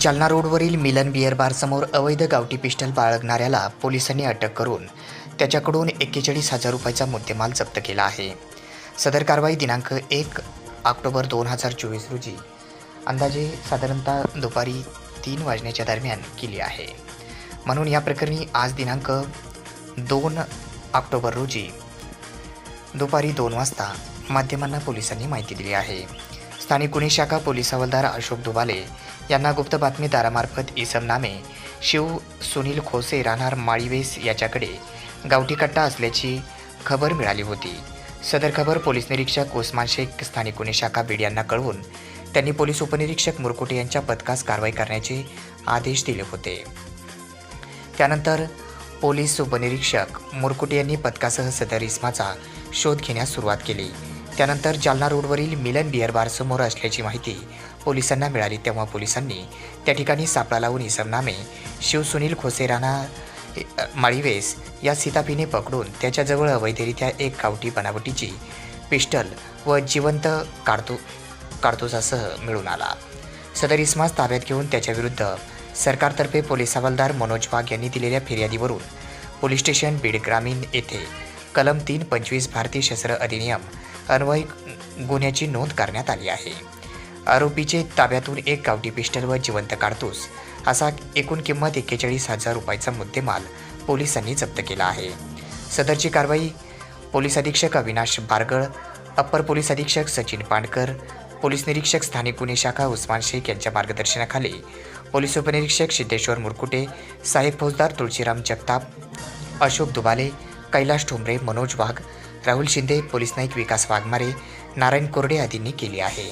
जालना रोडवरील मिलन बिअर बारसमोर अवैध गावठी पिस्टल बाळगणाऱ्याला पोलिसांनी अटक करून त्याच्याकडून एक्केचाळीस हजार रुपयाचा मुद्देमाल जप्त केला आहे. सदर कारवाई दिनांक एक ऑक्टोबर दोन हजार चोवीस रोजी अंदाजे साधारणतः दुपारी तीन वाजण्याच्या दरम्यान केली आहे. म्हणून या प्रकरणी आज दिनांक दोन ऑक्टोबर रोजी दुपारी दोन वाजता माध्यमांना पोलिसांनी माहिती दिली आहे. स्थानिक गुन्हे शाखा पोलीस हवालदार अशोक दुबाले यांना गुप्त बातमीदारामार्फत इसम नामे शिव सुनील खोसे राहणार माळीवेस याच्याकडे गावठी कट्टा असल्याची खबर मिळाली होती. सदर खबर पोलीस निरीक्षक उस्मान शेख स्थानिक गुन्हे शाखा बीड यांना कळवून त्यांनी पोलीस उपनिरीक्षक मुरकुटे यांच्या पथकास कारवाई करण्याचे आदेश दिले होते. त्यानंतर पोलीस उपनिरीक्षक मुरकुटे यांनी पथकासह सदर इस्माचा शोध घेण्यास सुरुवात केली. त्यानंतर जालना रोडवरील मिलन बिअर बार समोर असल्याची माहिती पोलिसांना मिळाली. तेव्हा पोलिसांनी त्या ठिकाणी सापळा लावून इसमनामे शिव सुनील खोसेराणा माळीवेस या सीतापीने पकडून त्याच्याजवळ अवैधरित्या एक गावठी बनावटीची पिस्टल व जिवंत काढतो काढतोसासह मिळून आला. सदर इस्मास ताब्यात घेऊन त्याच्याविरुद्ध सरकारतर्फे पोलीस हवालदार मनोज वाघ यांनी दिलेल्या फिर्यादीवरून पोलीस स्टेशन बीड ग्रामीण येथे कलम तीन पंचवीस भारतीय शस्त्र अधिनियम अन्वय गुन्ह्याची नोंद करण्यात आली आहे. आरोपीचे ताब्यातून एक गावठी पिस्टल व जिवंत काढतोस असा एकूण किंमत एक्केचाळीस हजार रुपयाचा मुद्देमाल पोलिसांनी जप्त केला आहे. सदरची कारवाई पोलीस अधीक्षक अविनाश बारगळ अप्पर पोलीस अधीक्षक सचिन पांडकर पोलीस निरीक्षक स्थानिक गुन्हे शाखा उस्मान शेख यांच्या मार्गदर्शनाखाली पोलीस उपनिरीक्षक सिद्धेश्वर मुरकुटे साहेब फौजदार तुळशीराम जगताप अशोक दुबाले कैलाश ठोंबरे मनोज वाघ राहुल शिंदे पोलीस नाईक विकास वाघमारे नारायण कोरडे आदींनी केली आहे.